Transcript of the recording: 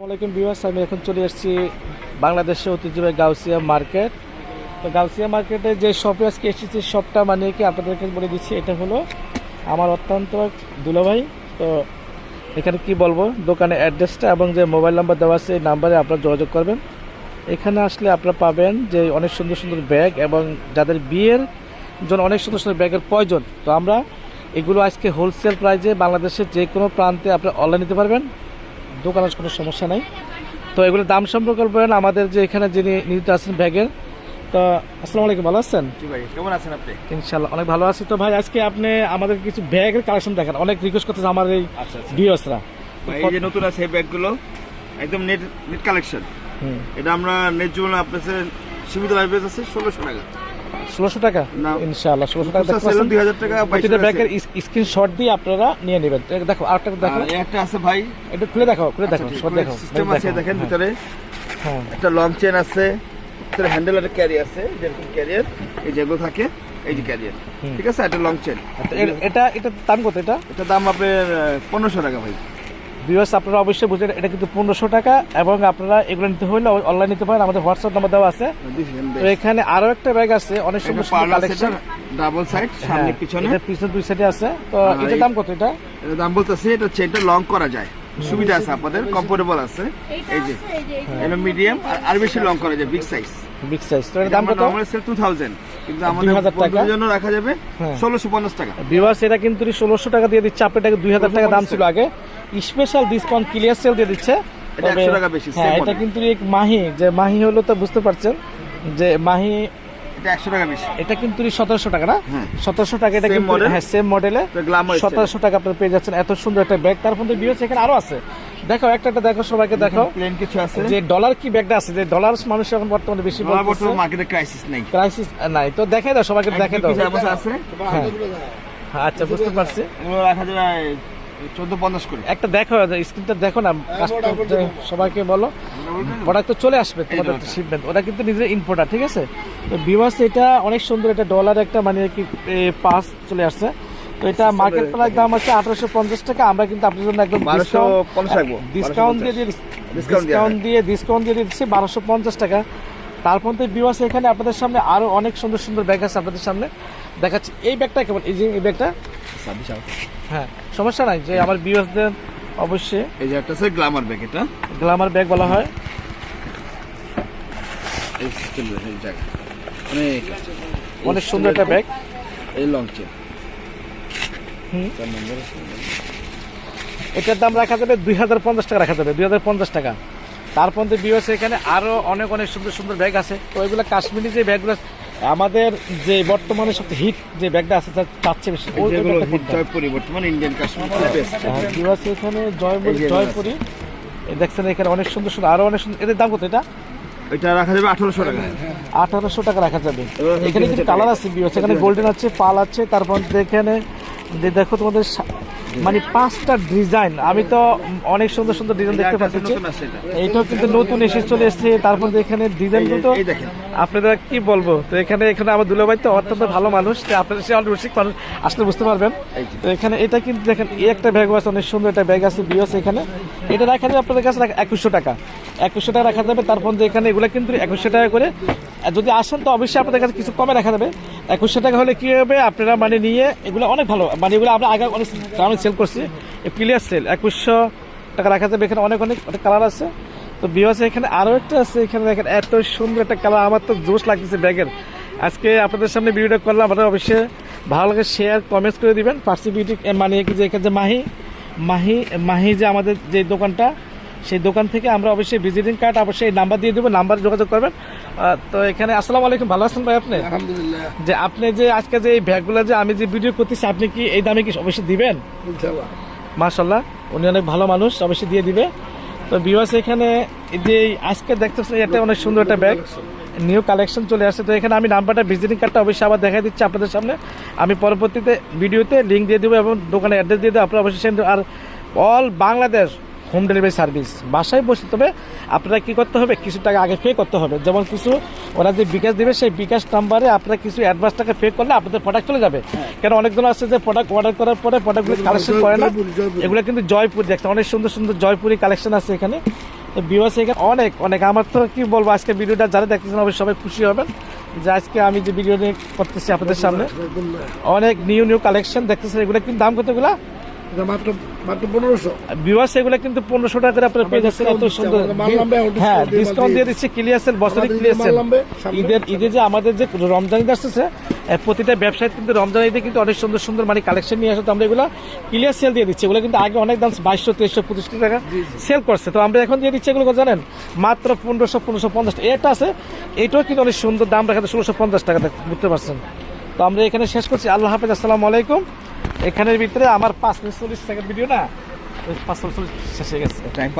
আমি এখন চলে এসেছি বাংলাদেশের ঐতিহ্যবাহী গাউসিয়া মার্কেট। তো গাউসিয়া মার্কেটে যে শপে আজকে এসেছি শপটা মানে কি আপনাদেরকে বলে দিচ্ছি, এটা হলো আমার অত্যন্ত দুলাভাই। তো এখানে কি বলব, দোকানের অ্যাড্রেসটা এবং যে মোবাইল নাম্বার দেওয়া আছে, এই নাম্বারে আপনারা যোগাযোগ করবেন। এখানে আসলে আপনারা পাবেন যে অনেক সুন্দর সুন্দর ব্যাগ এবং যাদের বিয়ের জন্য অনেক সুন্দর সুন্দর ব্যাগের প্রয়োজন। তো আমরা এগুলো আজকে হোলসেল প্রাইজে বাংলাদেশের যে কোনো প্রান্তে আপনি অনলাইন নিতে পারবেন। দোকানের কোনো সমস্যা নাই। তো এগুলোর দাম সম্পর্কে বলেন আমাদের যে এখানে যিনি নিতে আছেন ব্যাগের। তো আসসালামু আলাইকুম ভালো আছেন? কেমন আছেন আপনি? ইনশাল্লাহ অনেক ভালো আছি। তো ভাই আজকে আপনি আমাদের কিছু ব্যাগের কালেকশন দেখেন। অনেক রিকোয়েস্ট করতেছে আমার এই আচ্ছা আচ্ছা। ভাই, এই যে নতুন আছে এই ব্যাগগুলো একদম নেট নেট কালেকশন হুম। এটা আমরা নেট জন্য আপনার সীমিত লাইব্রেরি আছে ষোলোশো টাকা। ষোলোশো টাকা? না। ইনশাল্লাহ ষোলোশো টাকা দুই হাজার টাকা প্রতিটা ব্যাগের স্ক্রিনশট দিয়ে আপনারা নিয়ে নেবেন। দেখো আরেকটা দেখো। একটা আছে ভাই। এটা খুলে দেখো খুলে দেখো সব দেখো সিস্টেম আছে দেখেন হ্যাঁ, ভিতরে। হ্যাঁ। একটা লং চেন আছে ভিতরে হ্যান্ডেল একটা ক্যারি আছে যেরকম ক্যারিয়ার এই যেগুলো থাকে এই যে ক্যারিয়ার ঠিক আছে একটা লং চেন এটা এটা দাম কত এটা? এটা দাম আপনার পনেরোশো টাকা ভাই। ভিউয়ার্স আপনারা অবশ্যই বুঝেন এটা কিন্তু পনেরোশো টাকা এবং আপনারা এগুলো নিতে হলে অনলাইন নিতে পারেন। আমাদের হোয়াটসঅ্যাপ নাম্বার দেওয়া আছে। তো এখানে আরও একটা ব্যাগ আছে অনেক সুন্দর কালেকশন ডাবল সাইড সামনে পিছনে। এটা পিছনে দুই সাইডে আছে। তো আর এটার দাম কত এটা? দাম বলতেছে এটা চেনটা লং করা যায়। সুবিধা আছে আপনাদের কমফোর্টেবল আছে। এই যে এটা মিডিয়াম আর বেশি লং করা যায় বিগ সাইজ বিগ সাইজ তো এটার দাম কত? নরমাল সেল 2000 কিন্তু আমাদের 2000 টাকা। জন্য রাখা যাবে হ্যাঁ। 1650 টাকা। ভিউয়ার্স এটা কিন্তু ষোলোশো টাকা দিয়ে দিচ্ছে। আপনার দুই হাজার টাকা দাম ছিল আগে। স্পেশাল ডিসকাউন্ট ক্লিয়ার সেল দিয়ে দিচ্ছে। এটা 100 টাকা বেশি, হ্যাঁ এটা কিন্তু এক মাহি। যে মাহি হলো তো বুঝতে পারছেন যে মাহি এটা 100 টাকা বেশি। এটা কিন্তু সতেরোশো টাকা না? হ্যাঁ। সতেরোশো টাকা এটা Same কিন্তু হ্যাঁ সেম মডেলে টাকা আপনার পেয়ে যাচ্ছেন। এত সুন্দর একটা ব্যাগ তার মধ্যে এখানে আরও আছে। দেখো একটা একটা দেখো সবাইকে দেখো প্লেন কিছু আছে। যে ডলার কি ব্যাগটা আছে? যে ডলার মানুষ এখন বর্তমানে বেশি ডলার বর্তমান মার্কেটে ক্রাইসিস নাই। ক্রাইসিস নাই। তো দেখে দাও সবাইকে দেখে দাও। কিছু আছে? হ্যাঁ। আচ্ছা বুঝতে পারছি। রাখা যাবে 1450 করে। একটা দেখো স্ক্রিনটা দেখো না কাস্টমার সবাইকে বলো। প্রোডাক্ট তো চলে আসবে তোমাদের। শিপমেন্ট ওটা কিন্তু নিজের ইম্পোর্টার ঠিক আছে? তো বিভাস এটা অনেক সুন্দর এটা ডলার একটা মানে কি পাস চলে আসছে। তো এটা মার্কেট প্রাইস দাম আছে আঠারোশো পঞ্চাশ টাকা। আমরা কিন্তু আপনার জন্য একদম 1250 রাখব। ডিসকাউন্ট দিয়ে ডিসকাউন্ট দিয়ে ডিসকাউন্ট দিয়ে দিচ্ছি বারোশো পঞ্চাশ টাকা। তার মধ্যে বিভাস এখানে আপনাদের সামনে আরও অনেক সুন্দর সুন্দর ব্যাগ আছে আপনাদের সামনে। দেখাচ্ছি এই ব্যাগটা কেমন? এই যে এই ব্যাগটা হ্যাঁ সমস্যা নাই যে আমার বিভাসদের অবশ্যই। এই যে একটা আছে গ্ল্যামার ব্যাগ এটা? গ্লামার ব্যাগ বলা হয়। অনেক সুন্দর একটা ব্যাগ এই লং চেন। এটার দাম রাখা যাবে দুই হাজার পঞ্চাশ টাকা রাখা যাবে দুই হাজার পঞ্চাশ টাকা। তার মধ্যে বিওস এখানে আরও অনেক অনেক সুন্দর সুন্দর ব্যাগ আছে। তো ওইগুলো কাশ্মীরি যে ব্যাগগুলো আমাদের যে বর্তমানে সবচেয়ে হিট যে ব্যাগটা আছে তার চাচ্ছে বেশি। কিনতে। জয়পুরি বর্তমান ইন্ডিয়ান কাশ্মীর হ্যাঁ, বিওস এখানে জয়পুরি। জয়পুরি দেখছেন এখানে অনেক সুন্দর সুন্দর আরও অনেক সুন্দর এদের দাম কত এটা? এটা রাখা যাবে 1800 টাকা। আঠারোশো টাকা রাখা যাবে। এখানে 2000 কালার আছে বিওস এখানে গোল্ডেন আছে পাল আছে তারপর এখানে যে দেখো তোমাদের মানে পাঁচটা ডিজাইন আমি তো অনেক সুন্দর সুন্দর ডিজাইন দেখতে পাচ্ছি। এটা। কিন্তু নতুন এসে চলে এসেছে। তারপর এখানে ডিজাইন তো আপনারা কি বলব? তো এখানে এখানে আমার দুলাভাই তো অত্যন্ত ভালো মানুষ তো আপনারা সে অনেক রসিক মানুষ আসলে বুঝতে পারবেন। তো এখানে এটা কিন্তু দেখেন এই একটা ব্যাগ আছে অনেক সুন্দর একটা ব্যাগ আছে বিয়স এখানে। এটা রাখা যাবে আপনাদের কাছে একুশশো টাকা। একুশশো টাকা রাখা যাবে। তারপর যে এখানে এগুলো কিন্তু একুশশো টাকা করে। যদি আসেন, তো অবশ্যই আপনাদের কাছে কিছু কমে রাখা যাবে। একুশশো টাকা হলে কি হবে? আপনারা মানে নিয়ে এগুলো অনেক ভালো। মানে এগুলো আমরা আগে অনেক দামে সেল করছি। ক্লিয়ার সেল একুশশো টাকা রাখা যাবে এখানে অনেক অনেক অনেক কালার আছে। তো বিওয়াসে এখানে আরও একটা আছে। এখানে দেখেন এত সুন্দর একটা কালার আমার তো জোশ লাগতেছে ব্যাগের। আজকে আপনাদের সামনে ভিডিওটা করলাম। আপনারা অবশ্যই ভালো লাগে শেয়ার কমেন্টস করে দিবেন। পার্সি বিউটি মানে কি যে এখানে যে মাহি মাহি মাহি যে আমাদের যে দোকানটা সেই দোকান থেকে আমরা অবশ্যই ভিজিটিং কার্ড অবশ্যই এই নাম্বার দিয়ে দেবো নাম্বার যোগাযোগ করবেন। তো এখানে আসসালামু আলাইকুম ভালো আছেন ভাই আপনি? আলহামদুলিল্লাহ। যে আপনি যে আজকে যে এই ব্যাগগুলো যে আমি যে ভিডিও করতেছি আপনি কি এই দামে কি অবশ্যই দিবেন? মাশাল্লাহ উনি অনেক ভালো মানুষ অবশ্যই দিয়ে দিবে। তো বিওয়াস এখানে যে এই আজকে দেখতেছেন এটা অনেক সুন্দর একটা ব্যাগ নিউ কালেকশন চলে আসছে। তো এখানে আমি নাম্বারটা ভিজিটিং কার্ডটা অবশ্যই আবার দেখা দিচ্ছি আপনাদের সামনে। আমি পরবর্তীতে ভিডিওতে লিঙ্ক দিয়ে দেবো এবং দোকানে অ্যাড্রেস দিয়ে দেবো। আপনারা অবশ্যই আর all Bangladesh home delivery service. বাসায় বসে তবে আপনারা কি করতে হবে? কিছু টাকা আগে পে করতে হবে। যেমন কিছু ওরা যে বিকাশ দেবে সেই বিকাশ নাম্বারে আপনারা কিছু অ্যাডভান্স টাকা পে করলে আপনাদের প্রোডাক্ট চলে যাবে। কেন অনেকজন আছে যে প্রোডাক্ট অর্ডার করার পরে প্রোডাক্টগুলো কালেকশন করে না। এগুলো কিন্তু জয়পুর দেখছেন অনেক সুন্দর সুন্দর জয়পুরি কালেকশন আছে এখানে। তো বিওয়াস এখানে অনেক অনেক। আমার তো কি বলব আজকে ভিডিওটা যারা দেখতেছেন অবশ্যই সবাই খুশি হবেন যে আজকে আমি যে ভিডিও নিয়ে করতেছি আপনাদের সামনে। অনেক নিউ নিউ কালেকশন দেখতেছেন। এগুলো কিন্তু দাম কতগুলা মাত্র মাত্র পনেরোশো। বিওয়াস এগুলো কিন্তু পনেরোশো টাকা করে আপনারা পেয়ে যাচ্ছেন এত সুন্দর। দিচ্ছে, আমাদের মাল নামবে, এখন হ্যাঁ ডিসকাউন্ট দিয়ে দিয়ে দিচ্ছে ক্লিয়ার সেল বছরে ক্লিয়ার সেল ঈদের ঈদে যে আমাদের যে রমজান ঈদ আসতেছে প্রতিটা ব্যবসায়ী কিন্তু রমজান ঈদে কিন্তু অনেক সুন্দর সুন্দর মানে কালেকশন নিয়ে আসে তো আমরা এগুলো ক্লিয়ার সেল দিয়ে দিচ্ছি। এগুলো কিন্তু আগে অনেক দাম বাইশশো তেইশশো পঁচিশশো টাকা সেল করছে। তো আমরা এখন দিয়ে দিচ্ছি এগুলো জানেন মাত্র পনেরোশো পনেরোশো পঞ্চাশ। এটা আছে এটাও কিন্তু অনেক সুন্দর দাম রাখাতে ষোলোশো পঞ্চাশ টাকা বুঝতে পারছেন? তো আমরা এখানে শেষ করছি। আল্লাহ হাফেজ আসসালামু আলাইকুম। এখানের ভিতরে আমার পাঁচ চল্লিশ সেকেন্ড ভিডিও না পাঁচ চল্লিশ শেষ হয়ে গেছে। টাইম